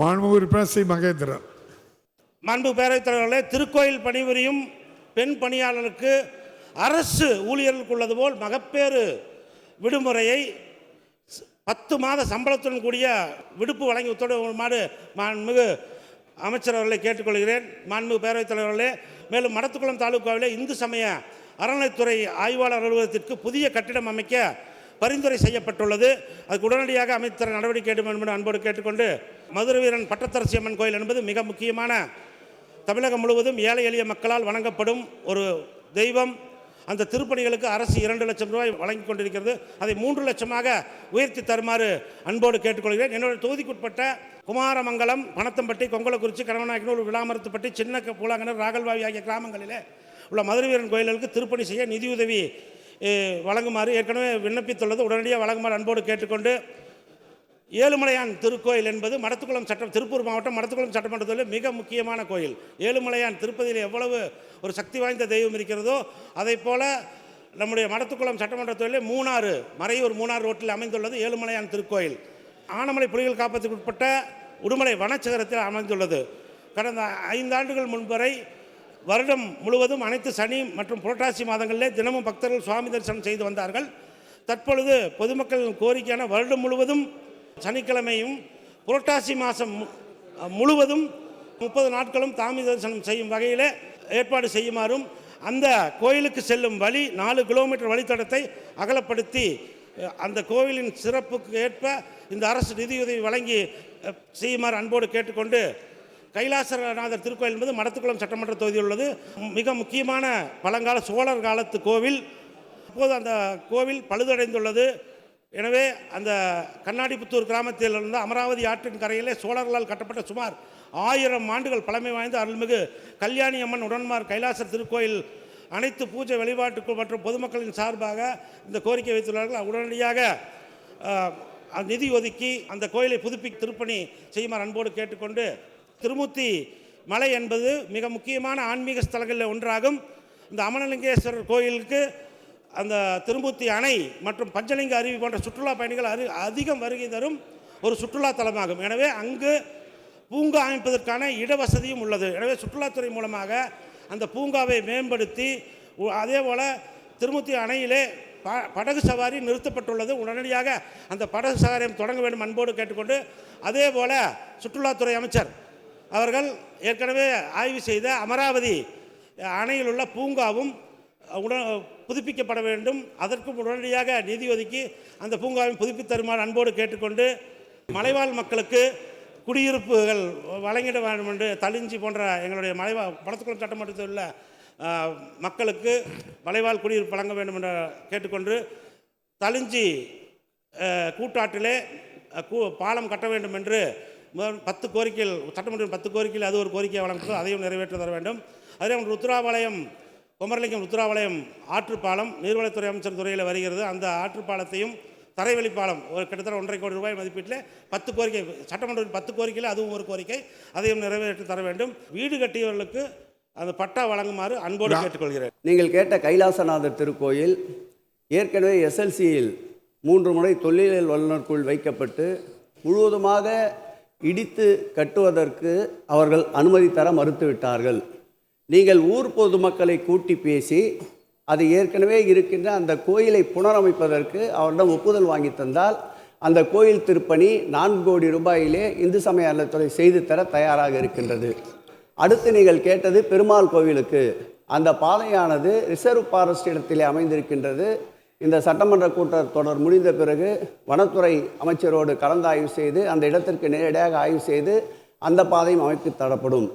மாண்பு உறுப்பினர் சி மகேந்திரன். மாண்பு பேரவைத் தலைவர்களே திருக்கோயில் பணிபுரியும் பெண் பணியாளருக்கு அரசு ஊழியர்களுக்கு உள்ளது போல் மகப்பேறு விடுமுறையை பத்து மாத சம்பளத்துடன் கூடிய விடுப்பு வழங்கி உத்தரவுமாறு மாண்புமிகு அமைச்சர் அவர்களை கேட்டுக்கொள்கிறேன். மாண்புமிகு பேரவைத் தலைவர்களே மேலும் மடத்துக்குளம் தாலுகாவிலே இந்து சமய அறநிலைத்துறை ஆய்வாளர் அலுவலகத்திற்கு புதிய கட்டிடம் அமைக்க பரிந்துரை செய்யப்பட்டுள்ளது. அதுக்கு உடனடியாக அமைத்தர நடவடிக்கை எடுக்கும் என்பது என்று அன்போடு கேட்டுக்கொண்டு மதுரை வீரன் பட்டத்தரசி அம்மன் கோயில் என்பது மிக முக்கியமான தமிழகம் முழுவதும் ஏழை எளிய மக்களால் வணங்கப்படும் ஒரு தெய்வம். அந்த திருப்பணிகளுக்கு அரசு இரண்டு லட்சம் ரூபாய் வழங்கி கொண்டிருக்கிறது. அதை மூன்று லட்சமாக உயர்த்தி தருமாறு அன்போடு கேட்டுக்கொள்கிறேன். என்னுடைய தொகுதிக்குட்பட்ட குமாரமங்கலம் பணத்தம்பட்டி கொங்கலக்குறிச்சி கடவநாயக்கனூர் விளாமரத்துப்பட்டி சின்ன பூலாங்கனர் ராகல்வாவி ஆகிய கிராமங்களிலே உள்ள மதுரை வீரன் கோயில்களுக்கு திருப்பணி செய்ய நிதியுதவி வழங்குமாறு ஏற்கனவே விண்ணப்பித்துள்ளது. உடனடியாக வழங்குமாறு அன்போடு கேட்டுக்கொண்டு ஏழுமலையான் திருக்கோயில் என்பது மடத்துக்குளம் சட்டம் திருப்பூர் மாவட்டம் மடத்துக்குளம் சட்டமன்றத்தில் மிக முக்கியமான கோயில். ஏழுமலையான் திருப்பதியில் எவ்வளவு ஒரு சக்தி வாய்ந்த தெய்வம் இருக்கிறதோ அதை போல நம்முடைய மடத்துக்குளம் சட்டமன்ற மூணாறு மறையூர் மூணாறு ரோட்டில் அமைந்துள்ளது ஏழுமலையான் திருக்கோயில். ஆனமலை புலிகள் காப்பகத்துக்கு உட்பட்ட உடுமலை வனச்சகரத்தில் அமைந்துள்ளது. கடந்த ஐந்து ஆண்டுகள் வருடம் முழுவதும் அனைத்து சனி மற்றும் புரட்டாசி மாதங்களிலே தினமும் பக்தர்கள் சுவாமி தரிசனம் செய்து வந்தார்கள். தற்பொழுது பொதுமக்களின் கோரிக்கையான வருடம் முழுவதும் சனிக்கிழமையும் புரட்டாசி மாதம் முழுவதும் முப்பது நாட்களும் தாமி தரிசனம் செய்யும் வகையில் ஏற்பாடு செய்யுமாறும் அந்த கோயிலுக்கு செல்லும் வழி நாலு கிலோமீட்டர் வழித்தடத்தை அகலப்படுத்தி அந்த கோவிலின் சிறப்புக்கு ஏற்ப இந்த அரசு நிதியுதவி வழங்கி செய்யுமாறு அன்போடு கேட்டுக்கொண்டு கைலாசநாதர் திருக்கோயில் என்பது மடத்துக்குளம் சட்டமன்ற தொகுதியில் உள்ளது. மிக முக்கியமான பழங்கால சோழர் காலத்து கோவில். அப்போது அந்த கோவில் பழுதடைந்துள்ளது. எனவே அந்த கண்ணாடிபுத்தூர் கிராமத்தில் இருந்த அமராவதி ஆற்றின் கரையிலே சோழர்களால் கட்டப்பட்ட சுமார் ஆயிரம் ஆண்டுகள் பழமை வாய்ந்த அருள்மிகு கல்யாணி அம்மன் உடன்மார் கைலாசர் திருக்கோயில் அனைத்து பூஜை வழிபாட்டுக்குள் மற்றும் பொதுமக்களின் சார்பாக இந்த கோரிக்கை வைத்துள்ளார்கள். உடனடியாக அந்த நிதி ஒதுக்கி அந்த கோயிலை புதுப்பி திருப்பணி செய்யுமாறு அன்போடு கேட்டுக்கொண்டு திருமூர்த்தி மலை என்பது மிக முக்கியமான ஆன்மீக ஸ்தலங்களில் ஒன்றாகும். இந்த அமனலிங்கேஸ்வரர் கோயிலுக்கு அந்த திருமூர்த்தி அணை மற்றும் பஞ்சலிங்க அருவி போன்ற சுற்றுலா பயணிகள் அரு அதிகம் வருகை தரும் ஒரு சுற்றுலா தலமாகும். எனவே அங்கு பூங்கா அமைப்பதற்கான இடவசதியும் உள்ளது. எனவே சுற்றுலாத்துறை மூலமாக அந்த பூங்காவை மேம்படுத்தி அதே போல் திருமூர்த்தி அணையிலே ப படகு சவாரி நிறுத்தப்பட்டுள்ளது. உடனடியாக அந்த படகு சவாரியம் தொடங்க வேண்டும் அன்போடு கேட்டுக்கொண்டு அதே போல் சுற்றுலாத்துறை அமைச்சர் அவர்கள் ஏற்கனவே ஆய்வு செய்த அமராவதி அணையில் உள்ள பூங்காவும் உட புதுப்பிக்கப்பட வேண்டும். அதற்கும் உடனடியாக நிதி ஒதுக்கி அந்த பூங்காவை புதுப்பித்தருமாறு அன்போடு கேட்டுக்கொண்டு மலைவாழ் மக்களுக்கு குடியிருப்புகள் வழங்கிட வேண்டும் என்று தளிஞ்சி போன்ற எங்களுடைய மலைவா படத்துக்குளம் சட்டமன்றத்தில் உள்ள மக்களுக்கு மலைவாழ் குடியிருப்பு வழங்க வேண்டும் என்று கேட்டுக்கொண்டு தளிஞ்சி கூட்டாட்டிலே கூ- பாலம் கட்ட வேண்டும் என்று பத்து கோரிக்கைகள் சட்டமன்றம் பத்து கோரிக்கையில் அது ஒரு கோரிக்கையை வழங்கப்பட்டு அதையும் நிறைவேற்ற தர வேண்டும். அதே ருத்ராபாளையம் குமரலிங்கம் ருத்ராபாளையம் ஆற்றுப்பாலம் நீர்வளத்துறை அமைச்சர் துறையில் வருகிறது. அந்த ஆற்றுப்பாலத்தையும் பாலம் ஒரு கிட்டத்தட்ட ஒன்றரை கோடி ரூபாய் மதிப்பீட்டில் பத்து கோரிக்கை சட்டமன்றத்தில் பத்து கோரிக்கையில் அதுவும் ஒரு கோரிக்கை அதையும் நிறைவேற்றி தர வேண்டும். வீடு கட்டியவர்களுக்கு அந்த பட்டா வழங்குமாறு அன்போடு கேட்டுக்கொள்கிறேன். நீங்கள் கேட்ட கைலாசநாதர் திருக்கோயில் ஏற்கனவே எஸ்எல்சியில் மூன்று முறை தொல்லியல் வல்லுநருக்குள் வைக்கப்பட்டு முழுவதுமாக இடித்து கட்டுவதற்கு அவர்கள் அனுமதி தர மறுத்துவிட்டார்கள். நீங்கள் ஊர் பொதுமக்களை கூட்டி பேசி அது ஏற்கனவே இருக்கின்ற அந்த கோயிலை புனரமைப்பதற்கு அவரிடம் ஒப்புதல் வாங்கி தந்தால் அந்த கோயில் திருப்பணி நான்கு கோடி ரூபாயிலே இந்து சமய அறநிலைத்துறை செய்து தர தயாராக இருக்கின்றது. அடுத்து நீங்கள் கேட்டது பெருமாள் கோவிலுக்கு. அந்த பாதையானது ரிசர்வ் ஃபாரஸ்ட் இடத்திலே அமைந்திருக்கின்றது. இந்த சட்டமன்ற கூட்டத்தொடர் முடிந்த பிறகு வனத்துறை அமைச்சரோடு கலந்தாய்வு செய்து அந்த இடத்திற்கு நேரடியாக ஆய்வு செய்து அந்த பாதையும் அமைத்து தரப்படும்.